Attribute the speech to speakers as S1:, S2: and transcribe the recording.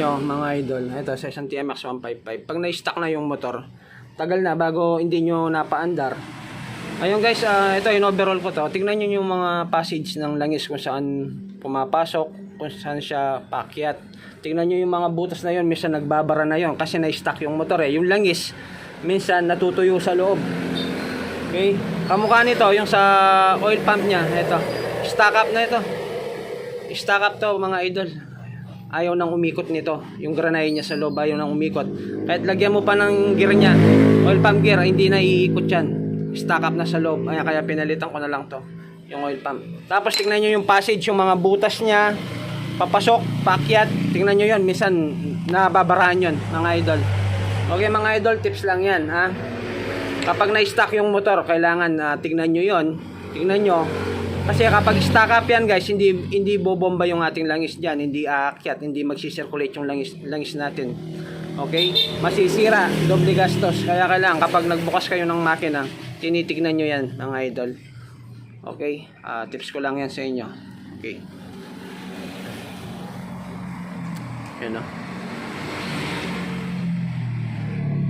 S1: nyo, mga idol, ito isang TMX 155, pag na-stuck na yung motor, tagal na bago hindi nyo napaandar. Ayun guys, ah, ito yung overall ko to. Tingnan nyo yung mga passage ng langis kung saan pumapasok, kung saan siya pakyat. Tingnan nyo yung mga butas na yon, minsan nagbabara na yon kasi na-stuck yung motor eh. Yung langis, minsan natutuyo sa loob. Okay? Kamukha nito, yung sa oil pump niya, ito. Stack up na ito. Stack up to mga idol. Ayaw nang umikot nito. Yung granay niya sa loob ayaw nang umikot. Kahit lagyan mo pa ng gear niya, oil pump gear, hindi na iikot yan. Stack up na sa loob. Kaya, kaya pinalitan ko na lang to. Yung oil pump. Tapos tingnan nyo yung passage, yung mga butas niya. Papasok, pakyat. Tingnan nyo yun. Minsan, nababarahan yun, mga idol. Okay mga idol, tips lang yan. Ha? Kapag na-stack yung motor, kailangan na tingnan nyo yon Tingnan nyo. Kasi kapag stack up yan guys, hindi hindi bobomba yung ating langis diyan, hindi aakyat, hindi magsi-circulate yung langis langis natin. Okay? Masisira, doble gastos. Kaya kailangan kapag nagbukas kayo ng makina, tinitignan nyo yan mga idol. Okay? Ah, tips ko lang yan sa inyo. Okay. Yan o.